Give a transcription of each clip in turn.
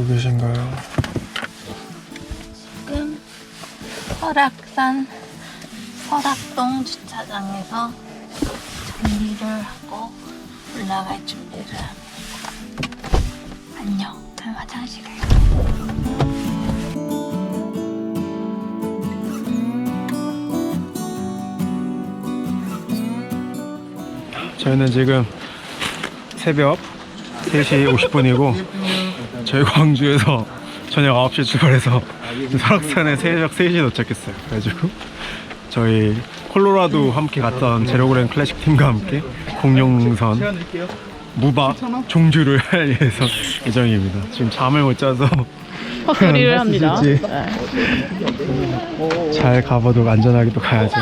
하고 계신가요? 지금 설악산 설악동 주차장에서 정리를 하고 올라갈 준비를 합니다. 안녕. 난 화장실 갈게. 저희는 지금 새벽 3시 50분이고 저희 광주에서 저녁 9시 출발해서 설악산에 새벽 3시에 도착했어요. 그래가지고 저희 콜로라도 함께 갔던 제로그랜 클래식 팀과 함께 공룡선 무박 종주를 할 예정, 예정입니다. 지금 잠을 못 자서 헛소리를 할수 합니다. 네. 잘 가봐도 안전하게 또 가야죠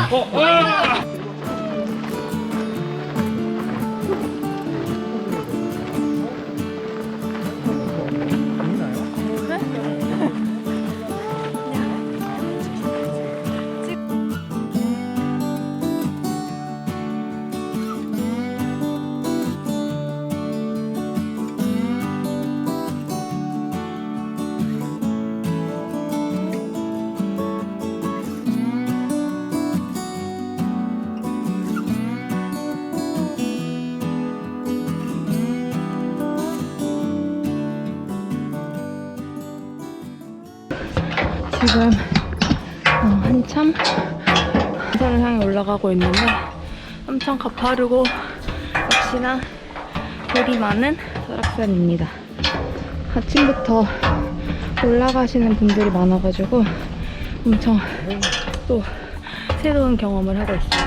지금 어, 한참 산을 향해 올라가고 있는데 엄청 가파르고 역시나 돌이 많은 설악산입니다. 아침부터 올라가시는 분들이 많아가지고 엄청 또 새로운 경험을 하고 있어요.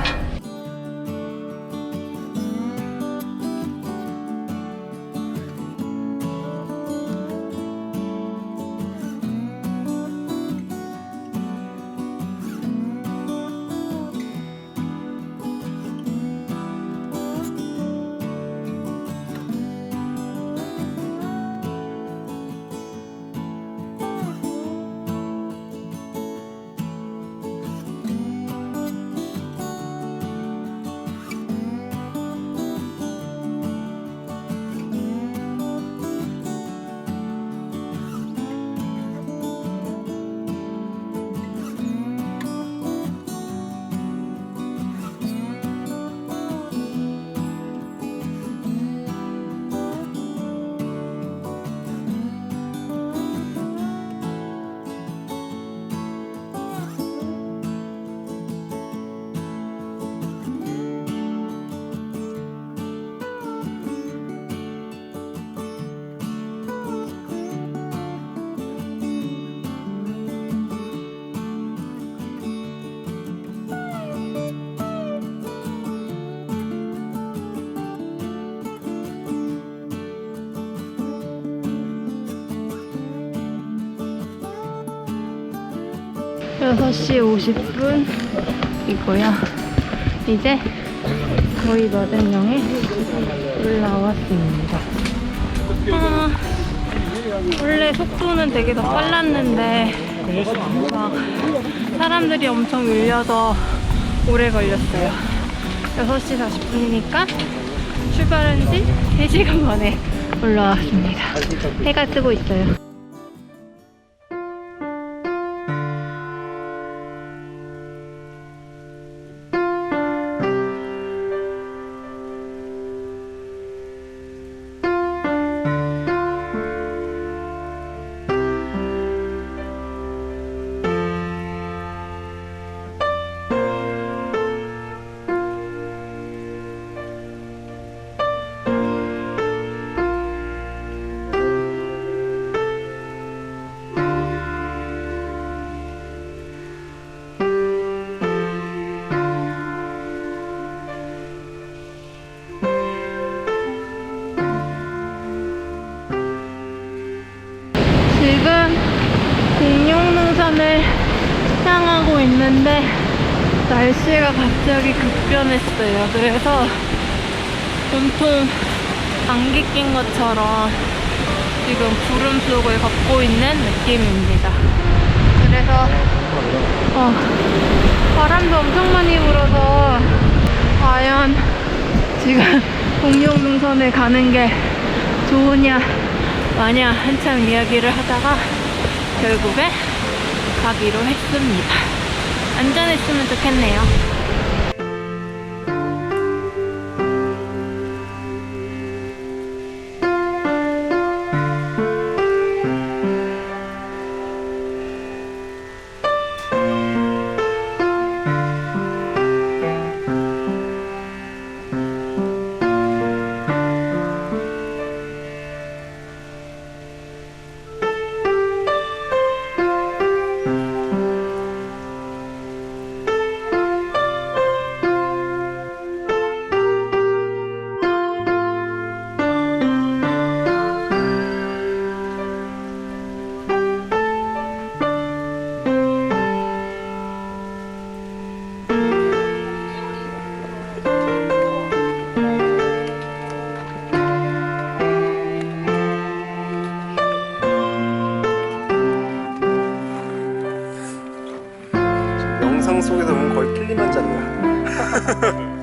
여섯 시 50분 이고요. 이제 거의 마den령에 올라왔습니다. 아, 원래 속도는 되게 더 빨랐는데 막 사람들이 엄청 밀려서 오래 걸렸어요. 6시 40분이니까 출발한 지 3시간 만에 올라왔습니다. 해가 뜨고 있어요. 공룡능선을 향하고 있는데 날씨가 갑자기 급변했어요. 그래서 온통 감기 낀 것처럼 지금 구름 속을 걷고 있는 느낌입니다. 그래서 어, 바람도 엄청 많이 불어서 과연 지금 공룡능선에 가는 게 좋으냐 마냥 한참 이야기를 하다가 결국에 가기로 했습니다. 안전했으면 좋겠네요. 영상 속에서 보면 거의 킬리만자로야.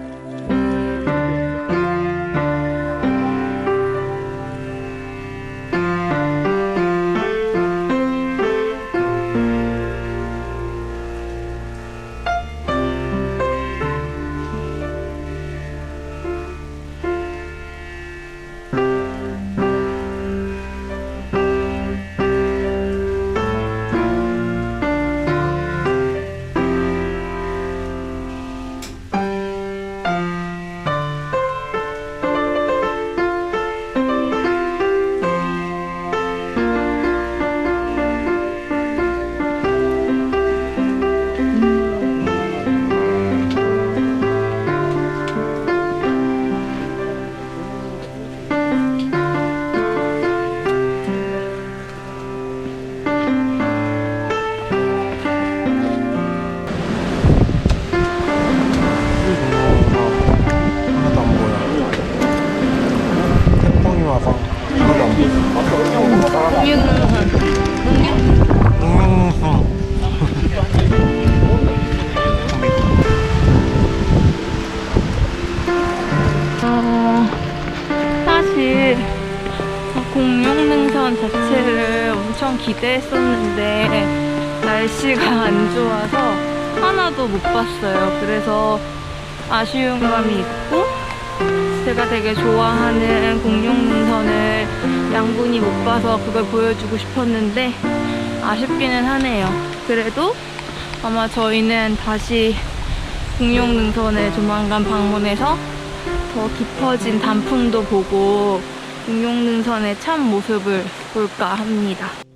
기대했었는데 날씨가 안 좋아서 하나도 못 봤어요. 그래서 아쉬운 감이 있고 제가 되게 좋아하는 공룡능선을 양분이 못 봐서 그걸 보여주고 싶었는데 아쉽기는 하네요. 그래도 아마 저희는 다시 공룡 능선을 조만간 방문해서 더 깊어진 단풍도 보고 공룡 능선의 참 모습을 볼까 합니다.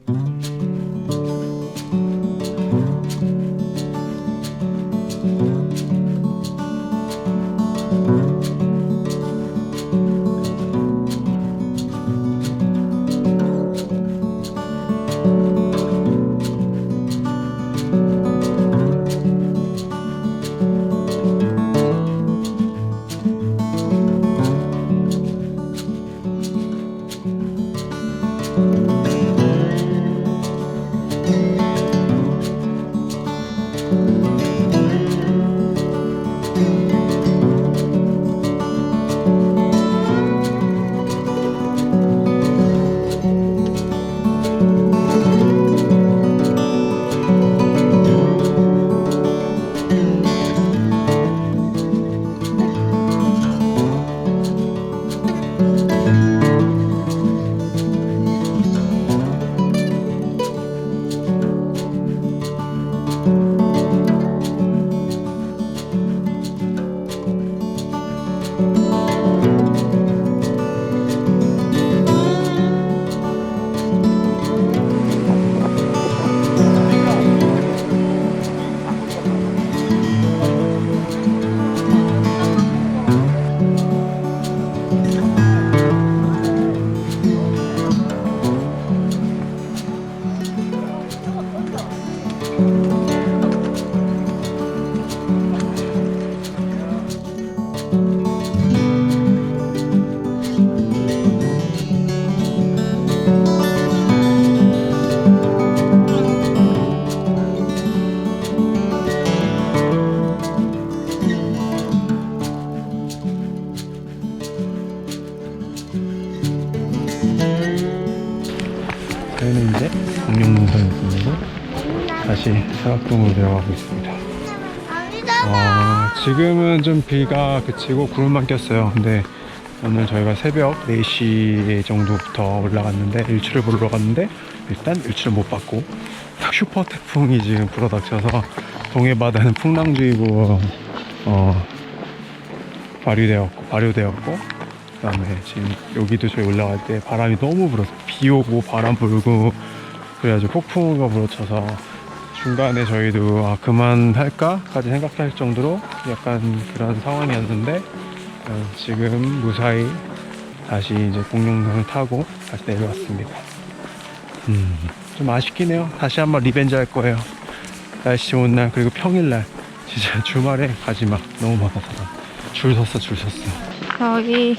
사각동으로 내려가고 있습니다. 어, 지금은 좀 비가 그치고 구름만 꼈어요. 근데 오늘 저희가 새벽 4시 정도부터 올라갔는데 일출을 보러 갔는데 일단 일출을 못 봤고 슈퍼 태풍이 지금 불어닥쳐서 동해 바다는 풍랑주의보 어, 발휘되었고 발효되었고 그다음에 지금 여기도 저희 올라갈 때 바람이 너무 불어서 비 오고 바람 불고 그래가지고 폭풍우가 불어쳐서 중간에 저희도 아 그만할까까지 생각할 정도로 약간 그런 상황이었는데 어, 지금 무사히 다시 이제 공룡선을 타고 다시 내려왔습니다. 음, 좀 아쉽긴 해요. 다시 한번 리벤지 할 거예요. 날씨 좋은 날 그리고 평일날 진짜 주말에 가지 마. 너무 많아 사람. 줄 섰어 줄 섰어. 저희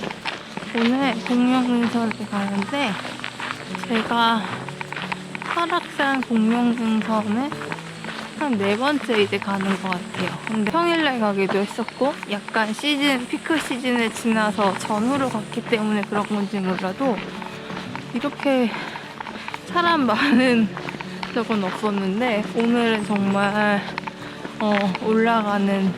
오늘 공룡능선을 가는데 제가 설악산 공룡능선을 한네 번째 이제 가는 것 같아요. 근데 평일날 가기도 했었고 약간 시즌 피크 시즌을 지나서 전후로 갔기 때문에 그런 건지 몰라도 이렇게 사람 많은 적은 없었는데 오늘은 정말 어, 올라가는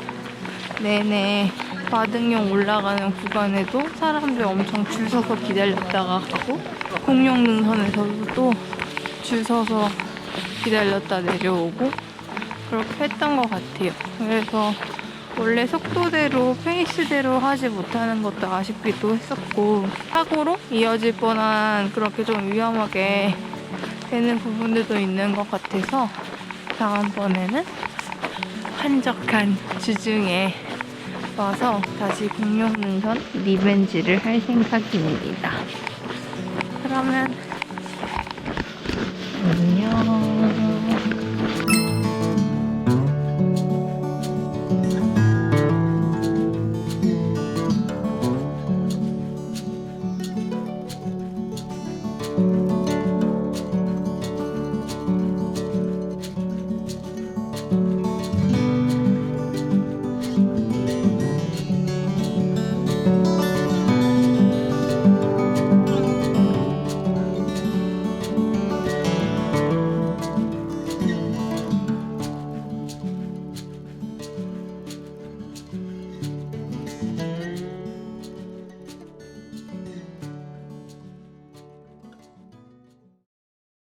내내 바등령 올라가는 구간에도 사람들 엄청 줄 서서 기다렸다가 가고 공룡능선에서도 또 줄 서서 기다렸다 내려오고 그렇게 했던 것 같아요. 그래서 원래 속도대로 페이스대로 하지 못하는 것도 아쉽기도 했었고 사고로 이어질 뻔한 그렇게 좀 위험하게 되는 부분들도 있는 것 같아서 다음번에는 한적한 주중에 와서 다시 공룡능선 리벤지를 할 생각입니다. 그러면 안녕.